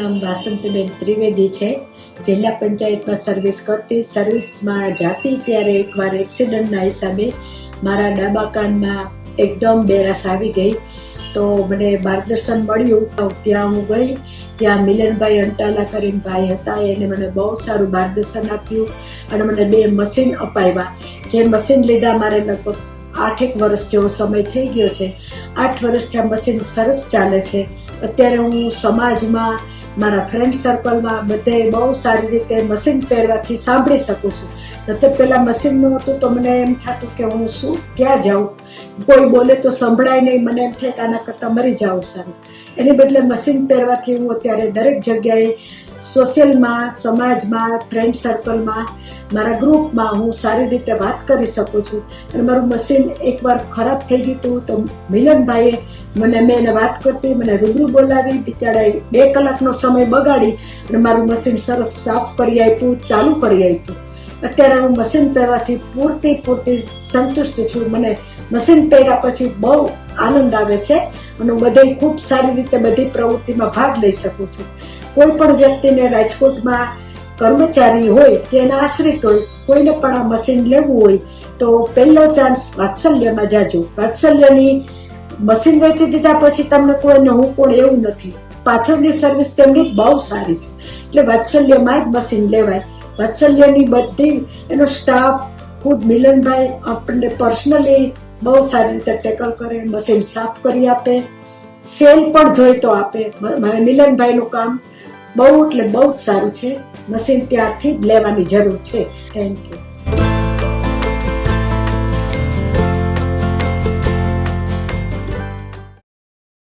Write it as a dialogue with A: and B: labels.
A: નામ વાસંતીબેન ત્રિવેદી છે. જિલ્લા પંચાયતમાં સર્વિસ કરતી સર્વિસમાં જાતી ત્યારે એકવાર એક્સિડન્ટના હિસાબે મારા ડાબા કાનમાં એકદમ બેરાસ આવી ગઈ. તો મને માર્ગદર્શન મળ્યું. ત્યાં હું ગઈ. ત્યાં મિલનભાઈ અંટાલા કરીને ભાઈ હતા. એને મને બહુ સારું માર્ગદર્શન આપ્યું અને મને બે મશીન અપાવ્યા. જે મશીન લીધા મારે લગભગ આઠેક વર્ષ જેવો સમય થઈ ગયો છે. આઠ વર્ષથી આ મશીન સરસ ચાલે છે. અત્યારે હું સમાજમાં મારા ફ્રેન્ડ સર્કલમાં બધે બહુ સારી રીતે મશીન પહેરવાથી સાંભળી શકું છું. નતે પહેલાં મશીન હતું તો મને એમ થતું કે હું શું, ક્યાં જાઉં? કોઈ બોલે તો સંભળાય નહીં, મને એમ થાય કે આના કરતાં મરી જાઉં સારું. એની બદલે મશીન પહેરવાથી હું અત્યારે દરેક જગ્યાએ સોશિયલમાં, સમાજમાં ફ્રેન્ડ સર્કલમાં મારા ગ્રુપમાં હું સારી રીતે વાત કરી શકું છું. અને મારું મશીન એકવાર ખરાબ થઈ ગયું હતું તો મિલનભાઈએ મને, મેં એને વાત કરતી, મને રૂબરૂ બોલાવી, બિચારાએ બે કલાકનો સમય બગાડી અને મારું મશીન સરસ સાફ કરી આપ્યું, ચાલુ કરી આપ્યું. અત્યારે હું મશીન પહેરવાથી પૂરતી પૂરતી સંતુષ્ટ છું. મને મશીન પહેર્યા પછી બહુ આનંદ આવે છે અને હું બધે ખૂબ સારી રીતે બધી પ્રવૃત્તિમાં ભાગ લઈ શકું છું. કોઈ પણ વ્યક્તિને રાજકોટમાં કર્મચારી હોય કે આશ્રિત હોય, કોઈને પણ આ મશીન લેવું હોય, તો પહેલો ચાન્સ વાત્સલ્યમાં જાજો. વાત્સલ્યની મશીન વેચી દીધા પછી તમને કોઈને હું કોણ એવું નથી. પાછળની સર્વિસ તેમની બહુ સારી છે. એટલે વાત્સલ્યમાં જ મશીન લેવાય. વાત્સલ્યની બધી એનો સ્ટાફ ખુદ મિલનભાઈ આપણને પર્સનલી બહુ સારી રીતે ટેકલ કરે મશીન સાફ કરી આપે. સેલ પણ જોઈ તો આપે મિલનભાઈનું કામ બહુ એટલે બહુ જ સારું છે. મશીન ત્યારથી જ લેવાની જરૂર છે. Thank you